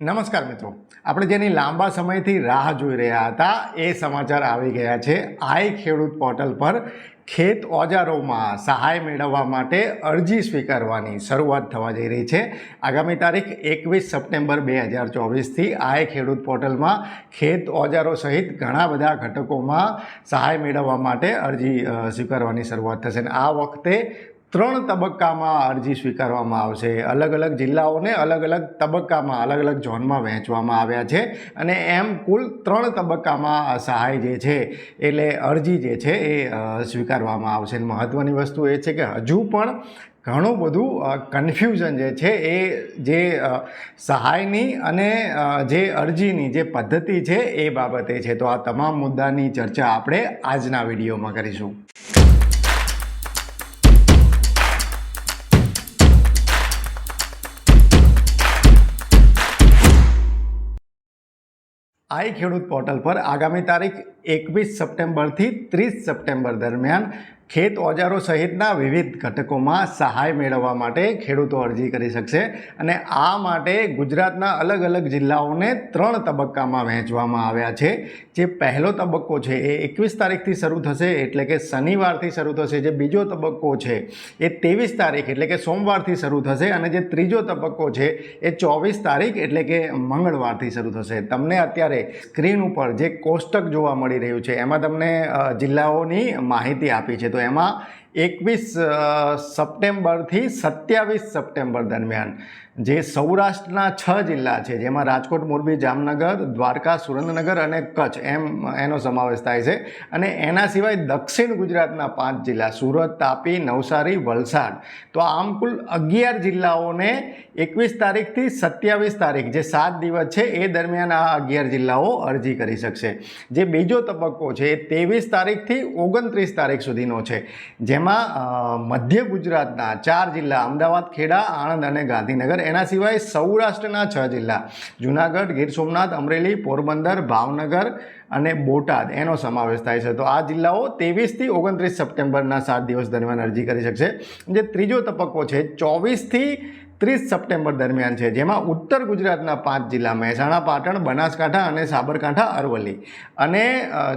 નમસ્કાર મિત્રો. આપણે જેની લાંબા સમયથી રાહ જોઈ રહ્યા હતા, એ સમાચાર આવી ગયા છે. આઈ ખેડૂત પોર્ટલ પર ખેત ઓજારોમાં સહાય મેળવવા માટે અરજી સ્વીકારવાની શરૂઆત થવા જઈ રહી છે. આગામી તારીખ એકવીસ સપ્ટેમ્બર બે હજાર ચોવીસથી આઈ ખેડૂત પોર્ટલમાં ખેત ઓજારો સહિત ઘણા બધા ઘટકોમાં સહાય મેળવવા માટે અરજી સ્વીકારવાની શરૂઆત થશે. અને આ વખતે ત્રણ તબક્કામાં અરજી સ્વીકારવામાં આવશે. અલગ અલગ જિલ્લાઓને અલગ અલગ તબક્કામાં, અલગ અલગ ઝોનમાં વહેંચવામાં આવ્યા છે અને એમ કુલ ત્રણ તબક્કામાં સહાય જે છે, એટલે અરજી જે છે એ સ્વીકારવામાં આવશે. મહત્ત્વની વસ્તુ એ છે કે હજુ પણ ઘણું બધું કન્ફ્યુઝન જે છે એ, જે સહાયની અને જે અરજીની જે પદ્ધતિ છે એ બાબતે છે. તો આ તમામ મુદ્દાની ચર્ચા આપણે આજના વિડીયોમાં કરીશું. આઈ ખેડૂત પોર્ટલ પર આગામી તારીખ એકવીસ સપ્ટેમ્બરથી ત્રીસ સપ્ટેમ્બર દરમિયાન ખેત ઓજારો સહિતના વિવિધ ઘટકોમાં સહાય મેળવવા માટે ખેડૂતો અરજી કરી શકશે અને આ માટે ગુજરાતના અલગ અલગ જિલ્લાઓને ત્રણ તબક્કામાં વહેંચવામાં આવ્યા છે. જે પહેલો તબક્કો છે એ એકવીસ તારીખથી શરૂ થશે એટલે કે શનિવારથી શરૂ થશે. જે બીજો તબક્કો છે એ ત્રેવીસ તારીખ એટલે કે સોમવારથી શરૂ થશે અને જે ત્રીજો તબક્કો છે એ ચોવીસ તારીખ એટલે કે મંગળવારથી શરૂ થશે. તમને અત્યારે સ્ક્રીન ઉપર જે કોષ્ટક જોવા મળી રહ્યું છે. એમાં તમને જિલ્લાઓની માહિતી આપી છે. તો એમાં એકવીસ સપ્ટેમ્બરથી સત્યાવીસ સપ્ટેમ્બર દરમિયાન જે સૌરાષ્ટ્રના છ જિલ્લા છે, જેમાં રાજકોટ, મોરબી, જામનગર, દ્વારકા, સુરેન્દ્રનગર અને કચ્છ એમ, એનો સમાવેશ થાય છે. અને એના સિવાય દક્ષિણ ગુજરાતના પાંચ જિલ્લા સુરત, તાપી, નવસારી, વલસાડ. તો આમ કુલ અગિયાર જિલ્લાઓને એકવીસ તારીખથી સત્યાવીસ તારીખ જે સાત દિવસ છે, એ દરમિયાન આ અગિયાર જિલ્લાઓ અરજી કરી શકશે. જે બીજો તબક્કો છે, એ ત્રેવીસ તારીખથી ઓગણત્રીસ તારીખ સુધીનો છે. જેમાં અ, મધ્ય ગુજરાતના ચાર જિલ્લા અમદાવાદ ખેડા આણંદ અને ગાંધીનગર. એના સિવાય સૌરાષ્ટ્રના છ જિલ્લા. જુનાગઢ ગીર સોમનાથ અમરેલી પોરબંદર ભાવનગર અને બોટાદ. એનો સમાવેશ થાય છે. તો આ જિલ્લાઓ ત્રેવીસથી ઓગણત્રીસ સપ્ટેમ્બરના સાત દિવસ દરમિયાન અરજી કરી શકશે. જે ત્રીજો તબક્કો છે ચોવીસથી ત્રીસ સપ્ટેમ્બર દરમિયાન છે, જેમાં ઉત્તર ગુજરાતના પાંચ જિલ્લા મહેસાણા, પાટણ, બનાસકાંઠા અને સાબરકાંઠા, અરવલ્લી. અને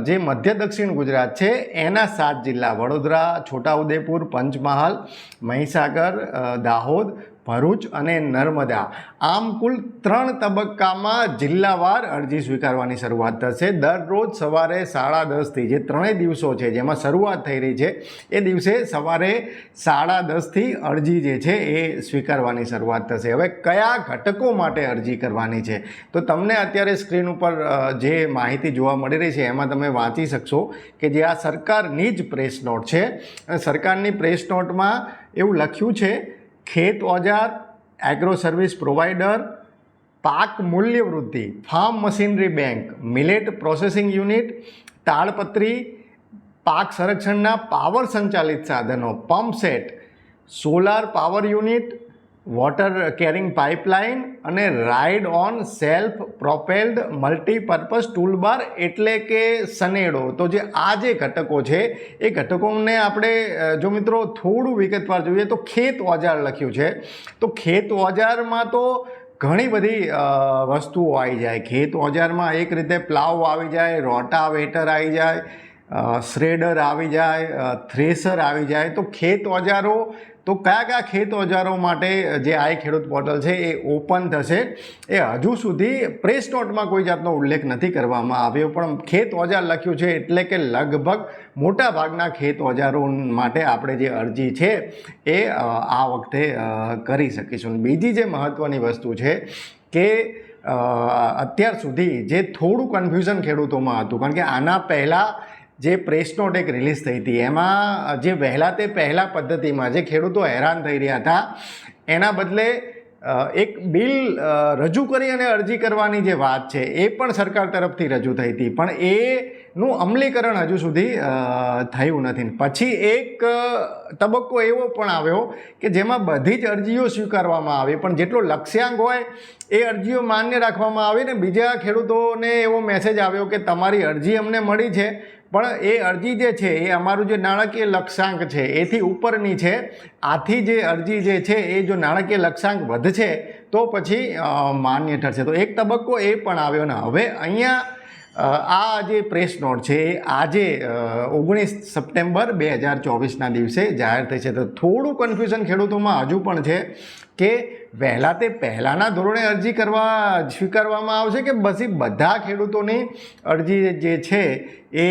જે મધ્ય દક્ષિણ ગુજરાત છે, એના સાત જિલ્લા, વડોદરા, છોટાઉદેપુર, પંચમહાલ, મહીસાગર દાહોદ ભરૂચ અને નર્મદા. આમ કુલ ત્રણ તબક્કામાં જિલ્લાવાર અરજી સ્વીકારવાની શરૂઆત થશે. દરરોજ સવારે સાડા દસથી જે ત્રણેય દિવસો છે જેમાં શરૂઆત થઈ રહી છે, એ દિવસે સવારે સાડા દસથી અરજી જે છે એ સ્વીકારવાની શરૂઆત થશે. હવે કયા ઘટકો માટે અરજી કરવાની છે? તો તમને અત્યારે સ્ક્રીન ઉપર જે માહિતી જોવા મળી રહી છે, એમાં તમે વાંચી શકશો કે જે આ સરકારની જ પ્રેસ નોટ છે. સરકારની પ્રેસ નોટમાં એવું લખ્યું છે ખેત ઓજાર એગ્રો સર્વિસ પ્રોવાઈડર પાક મૂલ્ય વૃદ્ધિ farm machinery bank millet processing unit તાળપત્રી પાક સંરક્ષણના પાવર સંચાલિત સાધનો pump set solar power unit water carrying pipeline અને ride on self propelled multipurpose toolbar એટલે કે સનેડો. તો જે આ જે ઘટકો છે, એ ઘટકોને આપણે જો મિત્રો થોડું વિગતવાર જોઈએ તો ખેત ઓજાર લખ્યું છે. તો ખેત ઓજારમાં તો ઘણી બધી વસ્તુઓ આવી જાય. ખેત ઓજારમાં એક રીતે પ્લાવ આવી જાય રોટાવેટર આવી જાય શ્રેડર આવી જાય થ્રેસર આવી જાય. તો ખેત ઓજારો તો કયા કયા ખેત ઓજારો માટે જે આઈ ખેડૂત પોર્ટલ છે એ ઓપન થશે એ હજુ સુધી પ્રેસ નોટમાં કોઈ જાતનો ઉલ્લેખ નથી કરવામાં આવ્યો, પણ ખેત ઓજાર લખ્યું છે એટલે કે લગભગ મોટા ભાગના ખેત ઓજારો માટે આપણે જે અરજી છે એ આ વખતે કરી શકીશું. બીજી જે મહત્ત્વની વસ્તુ છે કે અત્યાર સુધી જે થોડું કન્ફ્યુઝન ખેડૂતોમાં હતું, કારણ કે આના પહેલાં જે પ્રેસ નોટ એક રિલીઝ થઈ હતી, એમાં જે વહેલા તે પહેલાં પદ્ધતિમાં જે ખેડૂતો હેરાન થઈ રહ્યા હતા, એના બદલે એક બિલ રજૂ કરી અને અરજી કરવાની જે વાત છે, એ પણ સરકાર તરફથી રજૂ થઈ હતી. પણ એનું અમલીકરણ હજુ સુધી થયું નથી. પછી એક તબક્કો એવો પણ આવ્યો કે જેમાં બધી જ અરજીઓ સ્વીકારવામાં આવી. પણ જેટલો લક્ષ્યાંક હોય, એ અરજીઓ માન્ય રાખવામાં આવી ને બીજા ખેડૂતોને એવો મેસેજ આવ્યો કે તમારી અરજી અમને મળી છે. પણ એ અરજી જે છે, એ અમારું જે નાણાકીય લક્ષ્યાંક છે, એથી ઉપરની છે. આથી જે અરજી જે છે, એ જો નાણાકીય લક્ષ્યાંક વધશે, તો પછી માન્ય ઠરશે. તો એક તબક્કો એ પણ આવ્યો ને. હવે અહીંયા આ જે પ્રેસ નોટ છે એ આજે ઓગણીસ સપ્ટેમ્બર બે હજાર ચોવીસના દિવસે જાહેર થઈ છે. તો થોડું કન્ફ્યુઝન ખેડૂતોમાં હજુ પણ છે કે વહેલા તે પહેલાંના ધોરણે અરજી કરવા સ્વીકારવામાં આવશે કે પછી બધા ખેડૂતોની અરજી જે છે એ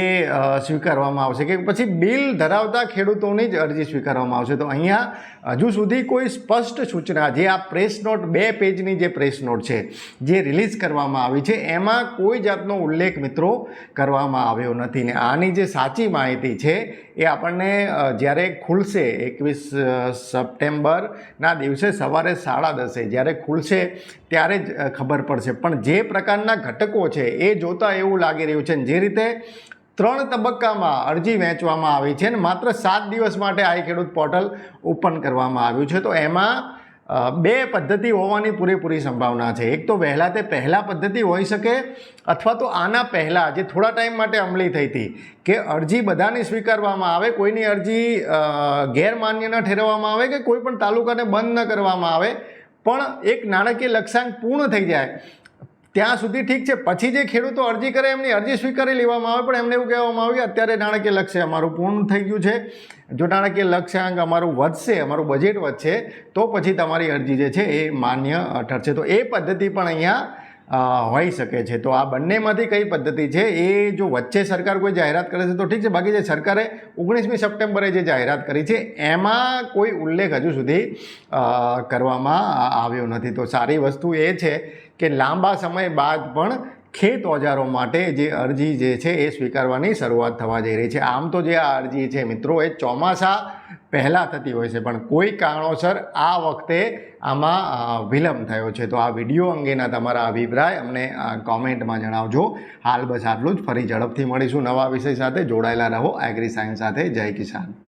સ્વીકારવામાં આવશે કે પછી બિલ ધરાવતા ખેડૂતોની જ અરજી સ્વીકારવામાં આવશે? તો અહીંયા હજુ સુધી કોઈ સ્પષ્ટ સૂચના, જે આ પ્રેસ નોટ બે પેજની જે પ્રેસ નોટ છે, જે રિલીઝ કરવામાં આવી છે, એમાં કોઈ જાતનો ઉલ્લેખ મિત્રો કરવામાં આવ્યો નથી. ને આની જે સાચી માહિતી છે એ આપણને જ્યારે ખુલશે એકવીસ સપ્ટેમ્બરના દિવસે સવારે સાડા દસે, જ્યારે ખુલશે ત્યારે જ ખબર પડશે. પણ જે પ્રકારના ઘટકો છે એ જોતાં એવું લાગી રહ્યું છે જે રીતે ત્રણ તબક્કામાં અરજી વહેંચવામાં આવી છે ને, માત્ર સાત દિવસ માટે આ ખેડૂત પોર્ટલ ઓપન કરવામાં આવ્યું છે. તો એમાં બે પદ્ધતિ હોવાની પૂરેપૂરી સંભાવના છે. એક તો વહેલા તે પહેલાં પદ્ધતિ હોઈ શકે અથવા તો આના પહેલાં, જે થોડા ટાઈમ માટે અમલી થઈ હતી, કે અરજી બધાની સ્વીકારવામાં આવે, કોઈની અરજી ગેરમાન્ય ન ઠેરવવામાં આવે કે કોઈ પણ તાલુકાને બંધ ન કરવામાં આવે. પણ એક નાણાકીય લક્ષ્યાંક પૂર્ણ થઈ જાય ત્યાં સુધી ઠીક છે. પછી જે ખેડૂતો અરજી કરે એમની અરજી સ્વીકારી લેવામાં આવે, પણ એમને એવું કહેવામાં આવે કે અત્યારે નાણાકીય લક્ષ્ય અમારું પૂર્ણ થઈ ગયું છે. જો નાણાકીય લક્ષ્યાંક અમારું વધશે, અમારું બજેટ વધશે, તો પછી તમારી અરજી જે છે એ માન્ય ઠરશે તો એ પદ્ધતિ પણ અહીંયા હોઈ શકે છે. તો આ બંનેમાંથી કઈ પદ્ધતિ છે? એ જો વચ્ચે સરકાર કોઈ જાહેરાત કરે છે તો ઠીક છે. બાકી જે સરકારે ઓગણીસમી સપ્ટેમ્બરે જે જાહેરાત કરી છે, એમાં કોઈ ઉલ્લેખ હજુ સુધી કરવામાં આવ્યો નથી. તો સારી વસ્તુ એ છે કે લાંબા સમય બાદ પણ ખેત ઓજારો માટે જે અરજી જે છે એ સ્વીકારવાની શરૂઆત થવા જઈ રહી છે. આમ તો જે આ અરજી છે મિત્રો, એ ચોમાસા પહેલાં થતી હોય છે, પણ કોઈ કારણોસર આ વખતે આમાં વિલંબ થયો છે. તો આ વીડિયો અંગેના તમારા અભિપ્રાય અમને કોમેન્ટમાં જણાવજો. હાલ બસ આટલું જ. ફરી ઝડપથી મળીશું નવા વિષય સાથે. જોડાયેલા રહો. એગ્રી સાયન્સ સાથે. જય કિસાન.